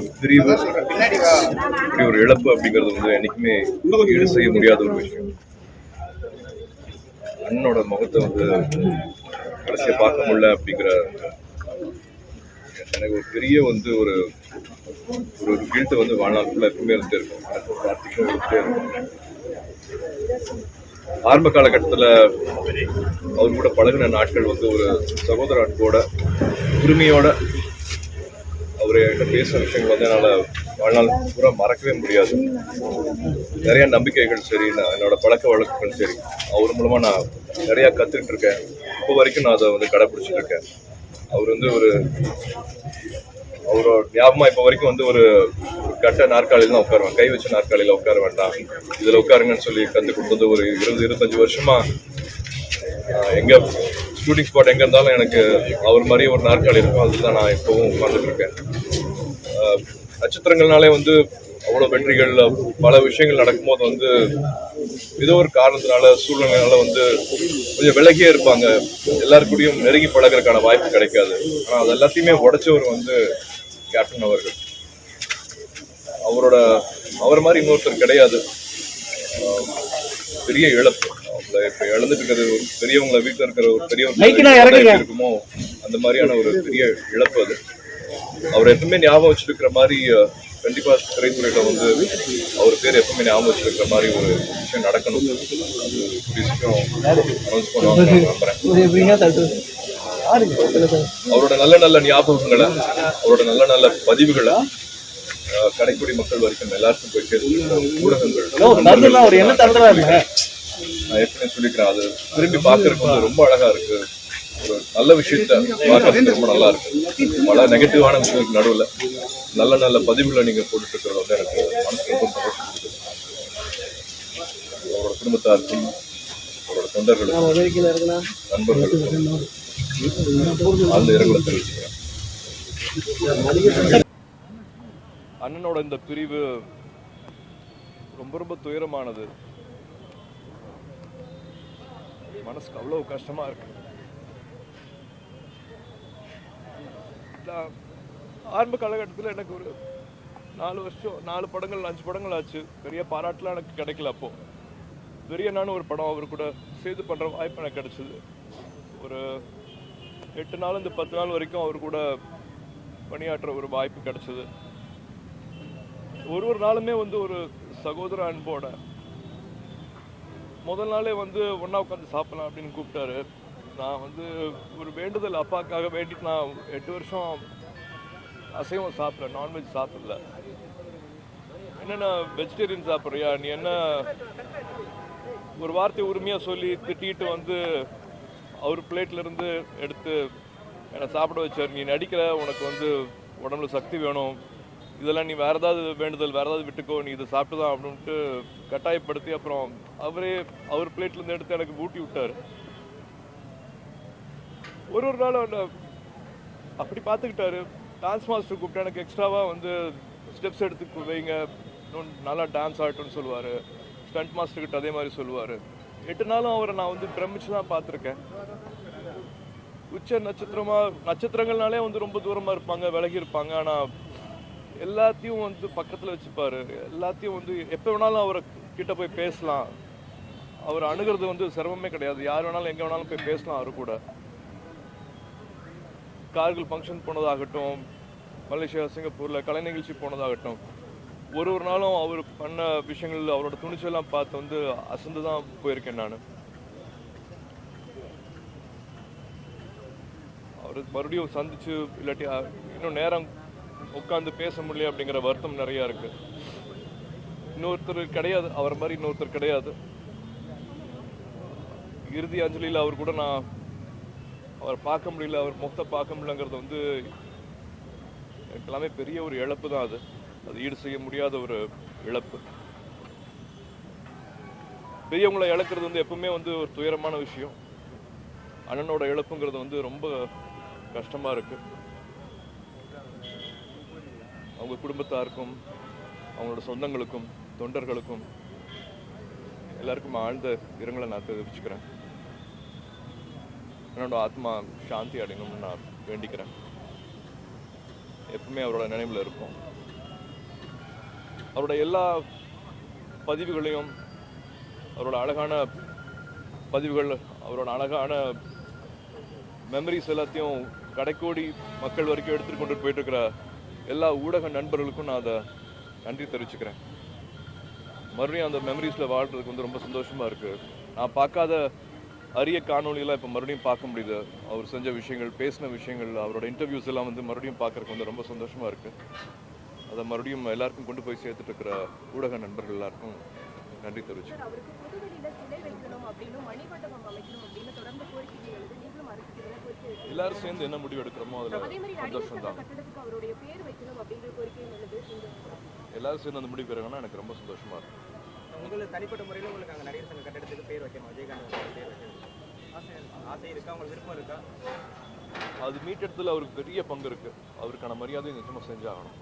பிரிவு இப்படி ஒரு இழப்பு அப்படிங்கிறது வந்து என்னைக்குமே ஈடு செய்ய முடியாத ஒரு விஷயம். அண்ணனோட முகத்தை வந்து கடைசியை பார்க்க முடியல அப்படிங்கிற எனக்கு ஒரு பெரிய வந்து ஒரு ஒரு ஒரு கில்ட்டு வந்து வாழ்நாள் ஃபுல்லாக எப்பவுமே இருந்துட்டே இருக்கும். எனக்கு ஒரு இருந்துட்டே இருக்கும். ஆரம்ப காலகட்டத்தில் அவர் கூட பழகின நாட்கள் வந்து ஒரு சகோதர அன்போட உரிமையோட அவர் என்கிட்ட பேசுகிற விஷயங்கள் வந்து என்னால் வாழ்நாள் பூரா மறக்கவே முடியாது. நிறைய நம்பிக்கைகள் சரி நான் என்னோட பழக்க வழக்கங்கள் சரி அவர் மூலமாக நான் நிறையா கற்றுக்கிட்டு இருக்கேன். இப்போ வரைக்கும் நான் அதை வந்து கடைப்பிடிச்சிட்டு இருக்கேன். அவர் வந்து ஒரு அவரோட ஞாபகமாக இப்போ வரைக்கும் வந்து ஒரு கட்ட நாற்காலியில் தான் உட்காருவேன். கை வச்ச நாற்காலியில் உட்கார வேண்டாம். இதில் உட்காருங்கன்னு சொல்லி கற்றுக் கொடுத்தது ஒரு இருபது இருபத்தஞ்சி வருஷமாக எங்கே ஷூட்டிங் ஸ்பாட் எங்கே இருந்தாலும் எனக்கு அவர் மாதிரி ஒரு நாற்காலி இருக்கும். அதுதான் நான் இப்போவும் உட்காந்துட்டு இருக்கேன். நட்சத்திரங்கள்னாலே வந்து அவ்வளோ வெற்றிகள் பல விஷயங்கள் நடக்கும்போது வந்து ஏதோ ஒரு காரணத்தினால சூழ்நிலைனால வந்து கொஞ்சம் விலகியே இருப்பாங்க. எல்லாருக்கூடயும் நெருங்கி பழகுறதுக்கான வாய்ப்பு கிடைக்காது. ஆனால் அது எல்லாத்தையுமே உடைச்சவர் வந்து கேப்டன் அவர்கள். அவரோட அவர் மாதிரி இன்னொருத்தர் கிடையாது. பெரிய இழப்பு. இப்ப இழந்துட்டு இருக்கிறது ஒரு பெரியவங்கள வீட்டுல இருக்கிற ஒரு பெரியவங்க இருக்குமோ அந்த மாதிரியான ஒரு பெரிய இழப்பு அது. அவர் எப்பவுமே ஞாபகம் வச்சிருக்கிற மாதிரி கண்டிப்பா திரைத்துறையில வந்து அவர் பேர் எப்பவுமே ஞாபகம் வச்சிருக்கிற மாதிரி ஒரு விஷயம் நடக்கணும். அனௌன்ஸ் பண்ணுவாங்க அவரோட நல்ல நல்ல ஞாபகங்களை அவரோட நல்ல நல்ல பதிவுகளை கடைக்குடி மக்கள் வரைக்கும் எல்லாருக்கும் போய் சேர்த்து ஊடகங்கள் நான் ஏற்கனவே சொல்லிக்கிறேன் அது திரும்பி பார்க்கறதுக்கு வந்து ரொம்ப அழகா இருக்கு. ஒரு நல்ல விஷயத்த பார்க்கறது ரொம்ப நல்லா இருக்கு. பல நெகட்டிவான விஷயங்களுக்கு நடுவில் நல்ல நல்ல பதிவுகளை நீங்க போட்டுட்டு இருக்கிறது வந்து எனக்கு மனசு ரொம்ப சந்தோஷம். அவரோட குடும்பத்தாருக்கும் அவரோட தொண்டர்களுக்கும் நண்பர்களுக்கும் அந்த இரங்கலை தெரிவிச்சுக்கிறேன். அண்ணனோட இந்த பிரிவு ரொம்ப ரொம்ப துயரமானது. மனசுக்கு அவ்வளோ கஷ்டமா இருக்கு. ஆரம்ப காலகட்டத்தில் எனக்கு ஒரு நாலு வருஷம் நாலு படங்கள் அஞ்சு படங்கள் ஆச்சு. பெரிய பாராட்டுலாம் எனக்கு கிடைக்கல அப்போது பெரிய நானும் ஒரு படம் அவர் கூட சேர்த்து பண்ணுற வாய்ப்பு எனக்கு கிடச்சிது. ஒரு எட்டு நாள் இந்த பத்து நாள் வரைக்கும் அவர் கூட பணியாற்ற ஒரு வாய்ப்பு கிடச்சிது. ஒரு ஒரு நாளுமே வந்து ஒரு சகோதர அன்போட முதல் நாளே வந்து ஒன்றா உட்காந்து சாப்பிடலாம் அப்படின்னு கூப்பிட்டாரு. நான் வந்து ஒரு வேண்டுதல் அப்பாக்காக வேண்டிட்டு நான் எட்டு வருஷம் அசைவம் சாப்பிட்ல நான்வெஜ் சாப்பிடல. என்னென்ன வெஜிடேரியன் சாப்பிட்றியா? நீ என்ன ஒரு வார்த்தை உரிமையாக சொல்லி திட்டிட்டு வந்து அவர் பிளேட்ல இருந்து எடுத்து என்னை சாப்பிட வச்சார். நீ நடிக்கிற உனக்கு வந்து உடம்புல சக்தி வேணும். இதெல்லாம் நீ வேற ஏதாவது வேண்டுதல் வேறு ஏதாவது விட்டுக்கோ நீ இதை சாப்பிட்டு தான் அப்படின்ட்டு கட்டாயப்படுத்தி அப்புறம் அவரே அவர் பிளேட்லேருந்து எடுத்து எனக்கு ஊட்டி விட்டார். ஒரு ஒரு நாள் அப்படி பார்த்துக்கிட்டாரு. டான்ஸ் மாஸ்டர் கூப்பிட்டு எனக்கு எக்ஸ்ட்ராவாக வந்து ஸ்டெப்ஸ் எடுத்து வைங்க. இன்னும் நல்லா டான்ஸ் ஆகட்டும்னு சொல்லுவார். ஸ்டண்ட் மாஸ்டர்கிட்ட அதே மாதிரி சொல்லுவார். எட்டு நாளும் அவரை நான் வந்து பிரமிச்சு தான் பார்த்துருக்கேன். உச்ச நட்சத்திரமாக நட்சத்திரங்கள்னாலே வந்து ரொம்ப தூரமாக இருப்பாங்க விலகி இருப்பாங்க. ஆனால் எல்லாத்தையும் வந்து பக்கத்தில் வச்சுப்பார். எல்லாத்தையும் வந்து எப்போ வேணாலும் அவரை கிட்ட போய் பேசலாம். அவர் அணுகிறது வந்து சிரமமே கிடையாது. யார் வேணாலும் எங்கே வேணாலும் போய் பேசலாம் அவர் கூட. கார்கள் ஃபங்க்ஷன் போனதாகட்டும் மலேசியா சிங்கப்பூரில் கலை நிகழ்ச்சி போனதாகட்டும் ஒரு ஒரு நாளும் அவர் பண்ண விஷயங்கள் அவரோட துணிச்செல்லாம் பார்த்து வந்து அசந்து தான் போயிருக்கேன் நான். அவர் மறுபடியும் சந்திச்சு இல்லாட்டி இன்னும் நேரம் உட்காந்து பேச முடியல அப்படிங்கிற வருத்தம் நிறையா இருக்கு. இன்னொருத்தர் கிடையாது அவர் மாதிரி இன்னொருத்தர் கிடையாது. இறுதி அஞ்சலியில் அவர் கூட நான் அவரை பார்க்க முடியல அவர் முகத்தை பார்க்க முடியலங்கிறது வந்து எல்லாமே பெரிய ஒரு இழப்பு தான் அது. அது ஈடு செய்ய முடியாத ஒரு இழப்பு. பெரியவங்களை இழக்கிறது வந்து எப்பவுமே வந்து ஒரு துயரமான விஷயம். அண்ணனோட இழப்புங்கிறது வந்து ரொம்ப கஷ்டமா இருக்கு. அவங்க குடும்பத்தாருக்கும் அவங்களோட சொந்தங்களுக்கும் தொண்டர்களுக்கும் எல்லாருக்கும் ஆழ்ந்த இரங்கலை நான் தெரிவிச்சுக்கிறேன். என்னோட ஆத்மா சாந்தி அடையணும்னு நான் வேண்டிக்கிறேன். எப்பவுமே அவரோட நினைவில் இருக்கும் அவரோட எல்லா பதிவுகளையும் அவரோட அழகான பதிவுகள் அவரோட அழகான மெமரிஸ் எல்லாத்தையும் கடைக்கோடி மக்கள் வரைக்கும் எடுத்துகிட்டு கொண்டு போயிட்டு இருக்கிற எல்லா ஊடக நண்பர்களுக்கும் நான் அதை நன்றி தெரிவிச்சுக்கிறேன். மறுபடியும் அந்த மெமரிஸில் வாழ்கிறதுக்கு வந்து ரொம்ப சந்தோஷமாக இருக்குது நான் பார்க்காத அரிய காணொளியெல்லாம் இப்போ மறுபடியும் பார்க்க முடியுது. அவர் செஞ்ச விஷயங்கள் பேசின விஷயங்கள் அவரோட இன்டர்வியூஸ் எல்லாம் வந்து மறுபடியும் பார்க்கறதுக்கு வந்து ரொம்ப சந்தோஷமாக இருக்குது அதை மறுபடியும் எல்லாருக்கும் கொண்டு போய் சேர்த்துட்டு இருக்கிற ஊடக நண்பர்கள் எல்லாருக்கும் நன்றி வைக்கிறீங்க. எல்லாரும் சேர்ந்து என்ன முடிவு எடுக்கிறோமோ அதே அதில் சந்தோஷம் தான். எல்லாரும் சேர்ந்து அந்த முடிவு பெறுங்கன்னா எனக்கு ரொம்ப சந்தோஷமாக இருக்கும் உங்களுக்கு தனிப்பட்ட முறையில் உங்களுக்கு அங்கே நடிகர் சங்க கட்டடத்துக்கு பேர் வைக்கணும். விஜயகாந்த் பேர் வைக்கணும். ஆசை ஆசை இருக்கா? உங்களுக்கு விருப்பம் இருக்கா? அது மீட்டெடுத்துல அவருக்கு பெரிய பங்கு இருக்கு. அவருக்கான மரியாதை நிச்சயமா செஞ்சாகணும்.